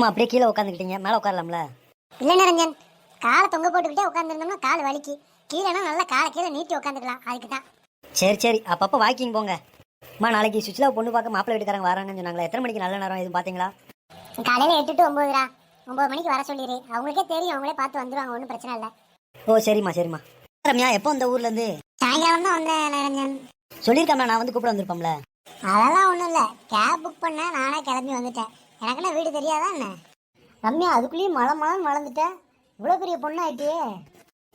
என்னம்மா அப்படியே கீழே உட்காந்துக்கிட்டீங்க. மேலே உட்காரலாம்ல? இல்லை நிரஞ்சன் காலை தொங்க போட்டுக்கிட்டே உட்காந்துருந்தோம்னா கால் வலிக்கு. கீழேனா நல்லா காலை கீழே நீட்டி உட்காந்துக்கலாம் அதுக்கு தான் சரி சரி. அப்பப்போ வாக்கிங் போங்க. அம்மா நாளைக்கு சுவிட்சில் பொண்ணு பார்க்க மாப்பிள்ளை வீட்டுக்காரங்க வராங்கன்னு சொன்னாங்களே. எத்தனை மணிக்கு நல்ல நேரம் எதுவும் பார்த்தீங்களா காலையில் எட்டு டு ஒம்போதுரா ஒம்பது மணிக்கு வர சொல்லிடு. அவங்களுக்கே தெரியும். அவங்களே பார்த்து வந்துருவாங்க. ஒன்றும் பிரச்சனை இல்லை. ஓ சரிம்மா சரிம்மா. ரம்யா எப்போ இந்த ஊர்லேருந்து சாயங்காலம் தான் வந்தேன் நிரஞ்சன் சொல்லியிருக்காம்ல நான் வந்து கூப்பிட வந்திருப்போம்ல. அதெல்லாம் ஒன்றும் இல்லை. கேப் புக் பண்ணேன். நானே கிளம்பி வந்துட்டேன். எனக்குன்னா வீடு தெரியாதா என்ன? ரம்யா அதுக்குள்ளேயும் மழை மழை வளர்ந்துட்டேன் இவ்வளோ பெரிய பொண்ணு ஆயிட்டியே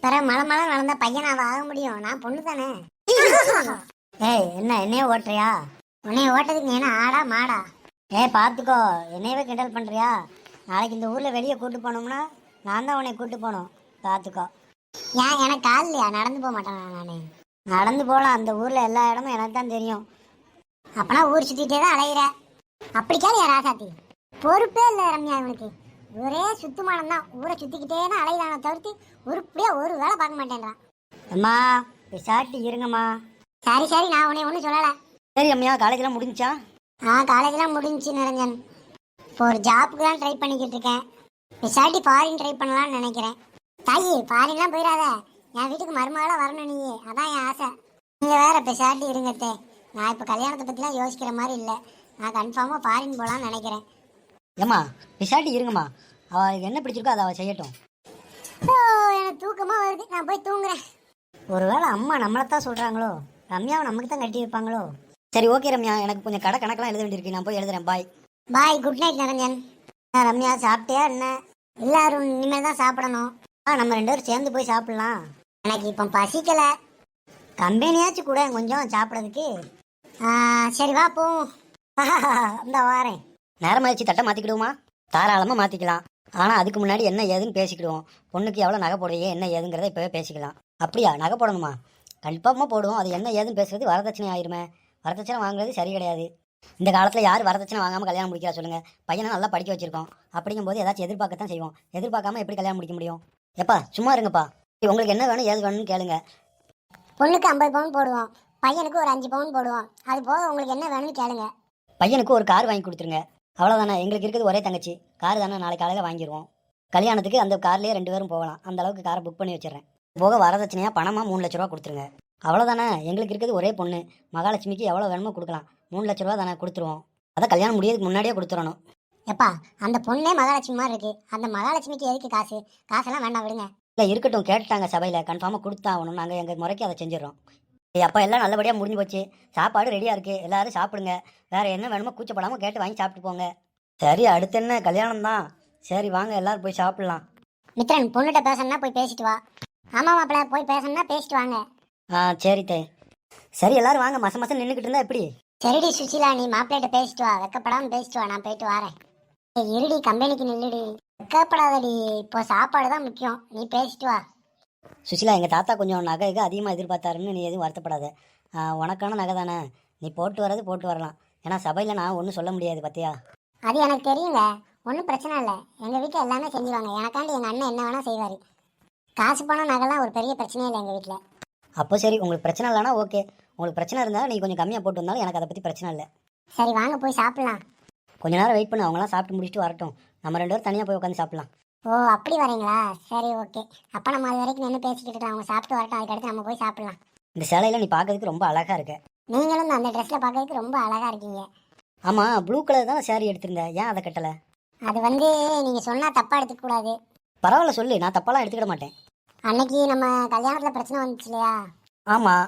பிற மழை மழை வளர்ந்தா பையன் அவ ஆக முடியும். நான் பொண்ணு தானே ஏய் என்ன என்னைய ஓட்டுறியா? உன்னைய ஓட்டதுக்கு நீ என்ன ஆடா மாடா? ஏய் பார்த்துக்கோ என்னையவே கிண்டல் பண்ணுறியா நாளைக்கு இந்த ஊரில் வெளியே கூட்டு போனோம்னா நான் தான் உன்னை கூட்டு போகணும். பார்த்துக்கோ ஏன் எனக்கு கால் இல்லையா? நடந்து போக மாட்டேன் நான்? நடந்து போகலாம் அந்த ஊரில் எல்லா இடமும் எனக்கு தான் தெரியும். அப்பனா ஊர் சுற்றிட்டே தான் அலையிற. அப்படி கேளியா ராசாத்தி? பொறுப்பே இல்லை ரம்யா இவனுக்கு. ஒரே சுத்தமானம் தான் ஊரை சுத்திக்கிட்டே தான் அலையிறான தவிர்த்து உருப்படியா ஒரு வேலை பார்க்க மாட்டேன்றான் அம்மா சாட்டி இருங்கம்மா. சரி சரி நான் உன்னை ஒன்றும் சொல்லலை. சரி ரம்யா காலேஜ்லாம் முடிஞ்சா ஆ காலேஜ்லாம் முடிஞ்சுச்சு நிரஞ்சன். இப்போ ஒரு ஜாப்புக்கு தான் ட்ரை பண்ணிக்கிட்டு இருக்கேன். பிசாட்டி ஃபாரின் ட்ரை பண்ணலாம்னு நினைக்கிறேன். தாயி ஃபாரின்லாம் போயிடாத. என் வீட்டுக்கு மருமகளாக வரணும் நீ அதான் என் ஆசை. நீங்கள் வேற பிசாட்டி இருங்கத்தே. நான் இப்போ கல்யாணத்தை பற்றிலாம் யோசிக்கிற மாதிரி இல்லை. நான் கன்ஃபார்மாக ஃபாரின் போகலான்னு நினைக்கிறேன். ஏம்மா பிசாட்டி இருங்கம்மா அவளுக்கு என்ன பிடிச்சிருக்கோ அதை அவள் செய்யட்டும் எனக்கு தூக்கமாக வருது நான் போய் தூங்குறேன் ஒருவேளை அம்மா நம்மளை தான் சொல்கிறாங்களோ ரம்யாவை நமக்கு தான் கட்டி வைப்பாங்களோ சரி ஓகே ரம்யா எனக்கு கொஞ்சம் கடை கணக்கெல்லாம் எழுத வேண்டியிருக்கு நான் போய் எழுதுறேன் bye bye good night Niranjan Ramya சாப்பிட்டியா என்ன எல்லாரும் இனிமேல் தான் சாப்பிடணும் ஆ நம்ம ரெண்டு பேரும் சேர்ந்து போய் சாப்பிடலாம் எனக்கு இப்போ பசிக்கலை கம்பெனியாச்சும் கூட கொஞ்சம் சாப்பிட்றதுக்கு சரி வா போவோம் இந்த வாரேன் நேரமாச்சு தட்டை மாற்றிக்கிடுவோமா தாராளமாக மாற்றிக்கலாம் ஆனால் அதுக்கு முன்னாடி என்ன ஏதுன்னு பேசிக்கிடுவோம். பொண்ணுக்கு எவ்வளோ நகை போடுறீங்க என்ன ஏதுங்கிறத இப்போவே பேசிக்கலாம். அப்படியா? நகை போடணுமா? கண்டிப்பாக போடுவோம். அது என்ன ஏதுன்னு பேசுறது வரதட்சணை ஆயிருமே. வரதட்சணை வாங்குறது சரி கிடையாது. இந்த காலத்தில் யார் வரதட்சணை வாங்காமல் கல்யாணம் முடிக்கிறா சொல்லுங்க. பையனை நல்லா படிக்க வச்சிருக்கோம். அப்படிங்கும்போது ஏதாச்சும் எதிர்பார்க்கத்தான் செய்வோம். எதிர்பார்க்காம எப்படி கல்யாணம் முடிக்க முடியும்? எப்பா சும்மா இருங்கப்பா. உங்களுக்கு என்ன வேணும் ஏது வேணும்னு கேளுங்க. பொண்ணுக்கு ஐம்பது பவுன் போடுவோம். பையனுக்கு ஒரு அஞ்சு பவுன் போடுவோம். அது போக உங்களுக்கு என்ன வேணும்னு கேளுங்க. பையனுக்கு ஒரு கார் வாங்கி கொடுத்துருங்க. அவ்வளோதானே எங்களுக்கு இருக்கிறது ஒரே தங்கச்சி. கார் தானே நாளைக்கு காலையில் வாங்கிடுவோம் கல்யாணத்துக்கு அந்த கார்லேயே ரெண்டு பேரும் போகலாம். அந்த அளவுக்கு காரை புக் பண்ணி வச்சிடுறேன். போக வரதட்சணையாக பணமாக மூணு லட்ச ரூபா கொடுத்துருங்க. அவ்வளோதானே எங்களுக்கு இருக்கிறது ஒரே பொண்ணு. மகாலட்சுமிக்கு எவ்வளோ வேணுமோ கொடுக்கலாம். மூணு லட்ச ரூபா தானே கொடுத்துருவோம். அதை கல்யாணம் முடியறதுக்கு முன்னாடியே கொடுத்துடணும். எப்பா அந்த பொண்ணே மகாலட்சுமி மாதிரி இருக்கு. அந்த மகாலட்சுமிக்கு எதுக்கு காசு? காசெல்லாம் வேண்டாம் விடுங்க. இல்லை இருக்கட்டும். கேட்டுட்டாங்க சபையில். கன்ஃபார்மாக கொடுத்தாகணும். நாங்கள் எங்கள் முறைக்கு அதை செஞ்சிடறோம். அப்பா எல்லாம் நல்லபடியாக முடிஞ்சு போச்சு. சாப்பாடு ரெடியாக இருக்குது எல்லாரும் சாப்பிடுங்க. வேறு என்ன வேணுமோ கூச்சப்படாமல் கேட்டு வாங்கி சாப்பிட்டு போங்க. சரி அடுத்து என்ன? கல்யாணம் தான். சரி வாங்க எல்லாரும் போய் சாப்பிட்லாம். மித்ரன் பொண்ணுகிட்ட பேசணும்னா போய் பேசிட்டு வா. ஆமா மாப்பிள்ள போய் பேசணும்னா பேசிட்டு வாங்க. ஆ சரி தே. சரி எல்லாரும் வாங்க. மச மசம் நின்றுக்கிட்டு இருந்தா எப்படி? சரிடி சுஷீலா நீ மாப்பிள்ளைகிட்ட பேசிட்டு வா. வெக்கப்படாம பேசிட்டு வா. நான் போயிட்டு வரேன். இருடி கம்பெனிக்கு நில்லுடி. வெக்கப்படாதடி. இப்போ சாப்பாடு தான் முக்கியம். நீ பேசிட்டு வா. சுசிலா எங்கள் தாத்தா கொஞ்சம் நகைக்கு அதிகமாக எதிர்பார்த்தாருன்னு நீ எதுவும் வருத்தப்படாத. உனக்கான நகை தானே. நீ போட்டு வர்றது போட்டு வரலாம். ஏன்னா சபையில் நான் ஒன்றும் சொல்ல முடியாது பார்த்தியா அது எனக்கு தெரியுங்க. ஒன்றும் பிரச்சனை இல்லை. எங்கள் வீட்டில் எல்லாமே செஞ்சுருவாங்க. எனக்காண்டி எங்கள் அண்ணன் என்ன வேணால் செய்வார். காசு பணம் நகைலாம் ஒரு பெரிய பிரச்சனையே இல்லை எங்கள் வீட்டில் அப்போ சரி உங்களுக்கு பிரச்சனை இல்லைனா ஓகே. உங்களுக்கு பிரச்சனை இருந்தால் நீ கொஞ்சம் கம்மியாக போட்டு வந்தாலும் எனக்கு அதை பற்றி பிரச்சனை இல்லை. சரி வாங்க போய் சாப்பிடலாம். கொஞ்ச நேரம் வெயிட் பண்ணு. அவங்களாம் சாப்பிட்டு முடிச்சுட்டு வரட்டும். நம்ம ரெண்டு பேரும் தனியாக போய் உட்காந்து சாப்பிடலாம். ஓ அப்படி வரீங்களா? சரி ஓகே அப்போ நம்ம அது வரைக்கும் நின்று பேசிக்கிட்டு. அவங்க சாப்பிட்டு வரட்டும். அதுக்கடுத்து நம்ம போய் சாப்பிடலாம். இந்த சேலையில் நீ பார்க்கறதுக்கு ரொம்ப அழகாக இருக்க. நீங்களும் அந்த ட்ரெஸ்ஸில் பார்க்கறதுக்கு ரொம்ப அழகாக இருக்கீங்க. ஆமாம் ப்ளூ கலர் தான் சேரீ எடுத்திருந்தேன் ஏன் அதை கட்டலை? அது வந்து நீங்கள் சொன்னால் தப்பாக எடுத்துக்கூடாது பரவாயில்ல சொல்லு. நான் தப்பாலாம் எடுத்துக்கிட மாட்டேன். அன்னைக்கு நம்ம கல்யாணத்தில் பிரச்சனை வந்துச்சு இல்லையா ஆமாம்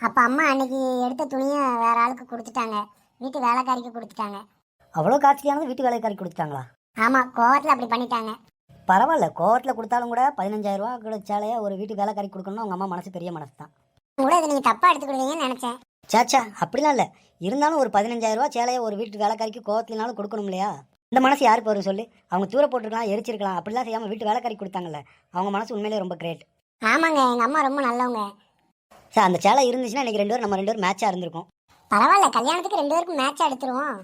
அப்போ அம்மா அன்னைக்கு எடுத்த துணியை வேற ஆளுக்கு கொடுத்துட்டாங்க. வீட்டு வேலைக்காரிக்கு கொடுத்துட்டாங்க. அவ்வளோ காஸ்ட்லியானது வீட்டு வேலைக்காரி கொடுத்துட்டாங்களா? ஆமாம் கோவத்தில் அப்படி பண்ணிட்டாங்க. பரவாயில்ல கோவத்தில் கொடுத்தாலும் கூட பதினஞ்சாயிரம் ரூபா கிடைச்சாலே ஒரு வீட்டு வேலைக்காரி கொடுக்கணும் அவங்க அம்மா மனசு பெரிய மனசு தான் கூட இதை நீங்கள் தப்பாக எடுத்துக்கிடுவீங்கன்னு நினச்சேன். சேச்சா அப்படிலாம் இல்லை. இருந்தாலும் ஒரு பதினஞ்சாயிரம் ரூபா சேலையை ஒரு வீட்டு வேலைக்காரிக்கு கோவத்தினாலும் கொடுக்கணும் இல்லையா? இந்த மனசு யாருக்கு வரும் சொல்லு. அவங்க தூர போட்டிருக்கலாம் எரிச்சிருக்கலாம் அப்படிலாம் செய்யாமல் வீட்டு வேலைக்காரி கொடுத்தாங்கல்ல. அவங்க மனசு உண்மையிலேயே ரொம்ப கிரேட் ஆமாங்க எங்கள் அம்மா ரொம்ப நல்லவங்க. சார் அந்த சேலை இருந்துச்சுன்னா இன்னைக்கு ரெண்டு பேரும் நம்ம ரெண்டு பேரும் மேட்சாக இருந்திருக்கும். பரவாயில்ல கல்யாணத்துக்கு ரெண்டு பேருக்கும் மேட்ச் எடுத்துருவோம்.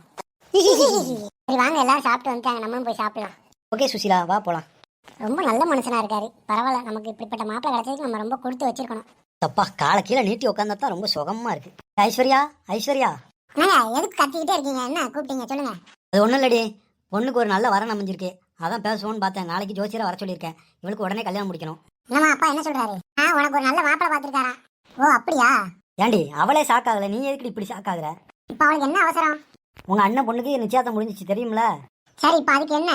சரி வாங்க எல்லாரும் சாப்பிட்டு வந்துட்டாங்க. நம்மளும் போய் சாப்பிடலாம். ஓகே சுசிலா வா போகலாம் ரொம்ப நல்ல மனுஷனா இருக்காரு. பரவாயில்ல நமக்கு இப்படிப்பட்ட மாப்பிள்ளை கிடைச்சதுக்கு நம்ம ரொம்ப கொடுத்து வச்சிருக்கணும். தப்பா காலை கீழே நீட்டி உட்காந்தா தான் ரொம்ப சுகமா இருக்கு. ஐஸ்வர்யா ஐஸ்வர்யா. எதுக்கு கத்திக்கிட்டே இருக்கீங்க? என்ன கூப்பிட்டீங்க? சொல்லுங்க. அது ஒன்றும் இல்லடி. பொண்ணுக்கு ஒரு நல்ல வரன் அமைஞ்சிருக்கு. அதான் பேசுவோன்னு பார்த்தேன். நாளைக்கு ஜோசியரை வர சொல்லியிருக்கேன். இவளுக்கு உடனே கல்யாணம் முடிக்கணும். என்னம்மா அப்பா என்ன சொல்றாரு? ஆ உனக்கு ஒரு நல்ல மாப்பிளை பார்த்துருக்காரா? ஓ அப்படியா? ஏண்டி அவளே ஷாக் ஆகல. நீ எதுக்கு இப்படி ஷாக் ஆகுற? இப்ப அவளுக்கு என்ன அவசரம்? உங்க அண்ணன் பொண்ணுக்கு நிச்சயதார்த்தம் முடிஞ்சிச்சு தெரியுமில? சரி இப்ப அதுக்கு என்ன?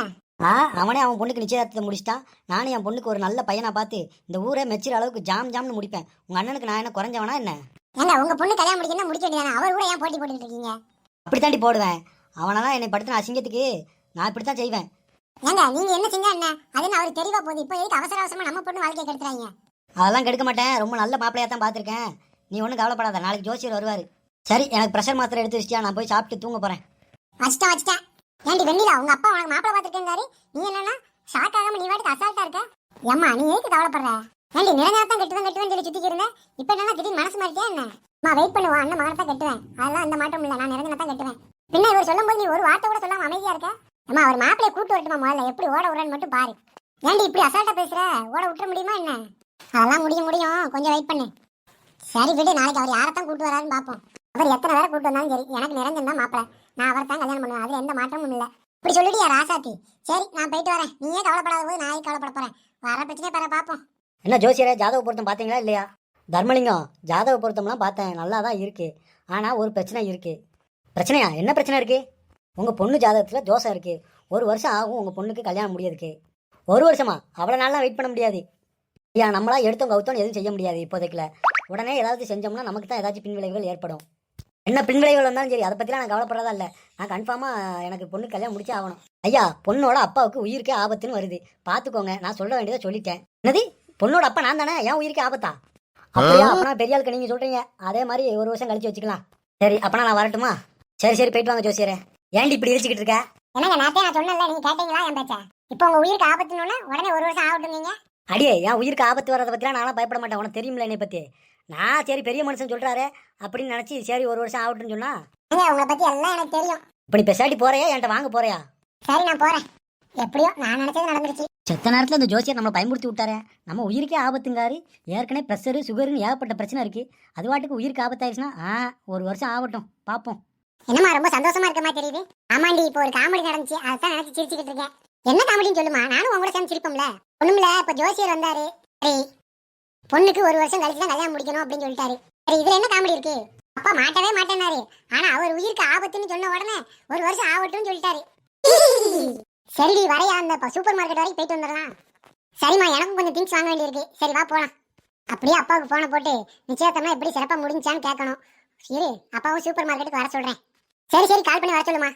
ஆ அவனே அவன் பொண்ணுக்கு நிச்சயதார்த்தத்தை முடிச்சிட்டான். நானும் என் பொண்ணுக்கு ஒரு நல்ல பையனை பார்த்து இந்த ஊரே மெச்சுற அளவுக்கு ஜாம் ஜாம்னு முடிப்பேன். உங்க அண்ணனுக்கு நான் என்ன குறைஞ்சவனா என்ன? ஏங்க உங்க பொண்ணு கல்யாணம் முடிக்கணும் முடிக்க வேண்டியதானே? அவர் கூட ஏன் போட்டி போட்டுட்டு இருக்கீங்க? அப்படித்தாண்டி போடுவேன். அவனெல்லாம் என்னை படுத்தின அசிங்கத்துக்கு. நான் இப்படித்தான் செய்வேன். ஏங்க நீங்க என்ன செஞ்சா என்ன? அதுன்னு அவருக்கு தெரியவா போகுது? இப்போ எதுக்கு அவசர அவசரமா நம்ம பொண்ணு வாழ்க்கையை கெடுத்துறாங்க? அதெல்லாம் கெடுக்க மாட்டேன். ரொம்ப நல்ல மாப்பிளையா தான் பார்த்துருக்கேன். நீ ஒன்றும் கவலைப்படாத. நாளைக்கு ஜோசியர் வருவார். சரி எனக்கு ப்ரெஷர் மாத்திரை எடுத்து வச்சியா நான் போய் சாப்பிட்டு தூங்க போகிறேன் வச்சிட்டேன் வச்சிட்டேன் ஏண்டி வெண்ணிலா உங்க அப்பா உனக்கு மாப்பிளை பார்த்துருக்கேங்காரு நீ என்னன்னா ஷாக் ஆகாம நீ வாட்டுக்கு அசால்ட்டா இருக்க. ஏம்மா நீ எதுக்கு கவலைப்படுற? ஏண்டி நிரஞ்சனத்தான் கட்டுவேன் கட்டுவேன் சொல்லி சுத்திக்கு இருந்தேன் இப்போ என்னன்னா திடீர்னு மனசு மாறிட்டே என்ன? அம்மா வெயிட் பண்ணுவா அண்ணன் மகனை தான் கட்டுவேன். அதெல்லாம் அந்த மாற்றம் இல்லை நான் நிரஞ்சனை தான் கட்டுவேன். பின்ன இவர் சொல்லும்போது நீ ஒரு வார்த்தை கூட சொல்லாம அமைதியா இருக்க. அம்மா அவர் மாப்பிளைய கூட்டு வரட்டுமா முதல்ல? எப்படி ஓட விடுறேன்னு மட்டும் பாரு. ஏண்டி இப்படி அசால்ட்டா பேசுற? ஓட விட்டுற முடியுமா என்ன? அதெல்லாம் முடியும் முடியும். கொஞ்சம் வெயிட் பண்ணு. சரி விடு நாளைக்கு அவர் யாரை தான் கூட்டு வராருன்னு பார்ப்போம் அவர் எத்தனை பேரை கூப்பிட்டு வந்தாலும் சரி எனக்கு நிரஞ்சன் தான் மாப்பிள்ள நான் அவரை தான் கல்யாணம் பண்ணுவேன் அதுல எந்த மாற்றமும் இல்லை. இப்படி சொல்லிட்டியா ராசாத்தி? சரி நான் போயிட்டு வரேன். நீயே கவலைப்படாத போது நான் கவலைப்பட போறேன்? வர பிரச்சனையே பேர பார்ப்போம். என்ன ஜோசியரே ஜாதக பொருத்தம் பார்த்தீங்களா இல்லையா? தர்மலிங்கம் ஜாதக பொருத்தம்லாம் பார்த்தேன் நல்லா தான் இருக்குது ஆனால் ஒரு பிரச்சனை இருக்குது பிரச்சனையா? என்ன பிரச்சனை இருக்குது உங்கள் பொண்ணு ஜாதகத்தில் தோசை இருக்குது ஒரு வருஷம் ஆகும் உங்கள் பொண்ணுக்கு கல்யாணம் முடியறதுக்கு. ஒரு வருஷமா? அவ்வளோ நாள்லாம் வெயிட் பண்ண முடியாது. ஐயா நம்மளா எடுத்தோம் கவுத்தோம் எதுவும் செய்ய முடியாது இப்போதைக்குல உடனே ஏதாவது செஞ்சோம்னா நமக்கு தான் ஏதாச்சும் பின்விளைவுகள் ஏற்படும். என்ன பின்விளைவுகள் வந்தாலும் சரி அதை பற்றிலாம் நான் கவலைப்படுறதா இல்லை. நான் கன்ஃபார்மாக எனக்கு பொண்ணு கல்யாணம் முடிச்சே ஆகணும். ஐயா பொண்ணோட அப்பாவுக்கு உயிருக்கே ஆபத்துன்னு வருது. பார்த்துக்கோங்க நான் சொல்ல வேண்டியதை சொல்லிட்டேன். என்னது? பொண்ணோட அப்பா நான் தானே? ஏன் உயிருக்கே ஆபத்தா? அப்படியா? அப்பனா பெரிய ஆளுக்கு நீங்கள் சொல்கிறீங்க அதே மாதிரி ஒரு வருஷம் கழிச்சு வச்சுக்கலாம். சரி அப்பனா நான் வரட்டுமா? சரி சரி போயிட்டு வாங்க ஜோசியரே. ஏன்டி இப்படி இடிச்சுக்கிட்டு இருக்க? என்னங்க நேத்தே நான் சொன்னேன்ல நீங்க கேட்டீங்களா என் பேச்ச? இப்போ உங்க உயிருக்கு ஆபத்துன்னு உடனே ஒரு வருஷம் ஆகட்டுங்க அடியே என் உயிருக்கு ஆபத்து வரதை பற்றிலாம் நானும் பயப்பட மாட்டேன். உனக்கு தெரியுமில்ல என்னை பற்றி நான் சரி பெரிய மனுஷன் சொல்கிறாரு அப்படின்னு நினச்சி சரி ஒரு வருஷம் ஆகட்டும்னு சொன்னா? உங்களை பத்தி எல்லாம் எனக்கு தெரியும். இப்போ நீ பெசாட்டி போறியா? என்கிட்ட வாங்க போறியா? சரி நான் போறேன். எப்படியோ நான் நினைச்சது நடந்துருச்சு. செத்த நேரத்தில் இந்த ஜோசியர் நம்மளை பயமுறுத்தி விட்டாரே. நம்ம உயிருக்கே ஆபத்துங்காரு. ஏற்கனவே ப்ரெஷரு சுகருன்னு ஏகப்பட்ட பிரச்சனை இருக்குது அது வாட்டுக்கு உயிருக்கு ஆபத்தாயிருச்சுன்னா ஆ ஒரு வருஷம் ஆகட்டும். பார்ப்போம் என்னம்மா ரொம்ப சந்தோஷமா இருக்க மாதிரி தெரியுது. ஆமாண்டி இப்போ ஒரு காமெடி நடந்துச்சு. அதான் நினைச்சு சிரிச்சுக்கிட்டு இருக்கேன். என்ன காமெடின்னு சொல்லுமா? நானும் உங்களோட சேர்ந்து சிரிப்போம்ல. ஒண்ணுமில்ல இப்ப ஜோசியர் வந்தாரு. சரி பொண்ணுக்கு ஒரு வருஷம் கழிச்சு தான் கல்யாணம் முடிக்கணும் அப்படின்னு சொல்லிட்டாரு. சரி இதுல என்ன காமெடி இருக்கு? அப்பா மாட்டவே மாட்டேனாரு ஆனா அவர் உயிருக்கு ஆபத்துன்னு சொன்ன உடனே ஒரு வருஷம் ஆகட்டும்னு சொல்லிட்டாரு. சரிடி வரையா அந்த சூப்பர் மார்க்கெட் வரைக்கும் போயிட்டு வந்துடலாம். சரிம்மா எனக்கும் கொஞ்சம் திங்ஸ் வாங்க வேண்டியிருக்கு. சரி வா போலாம். அப்படியே அப்பாவுக்கு போனை போட்டு நிச்சயத்தம்னா எப்படி சிறப்பாக முடிஞ்சான்னு கேட்கணும். சரி அப்பாவும் சூப்பர் மார்க்கெட்டுக்கு வர சொல்றேன். சரி சரி கால் பண்ணி வர சொல்லுமா.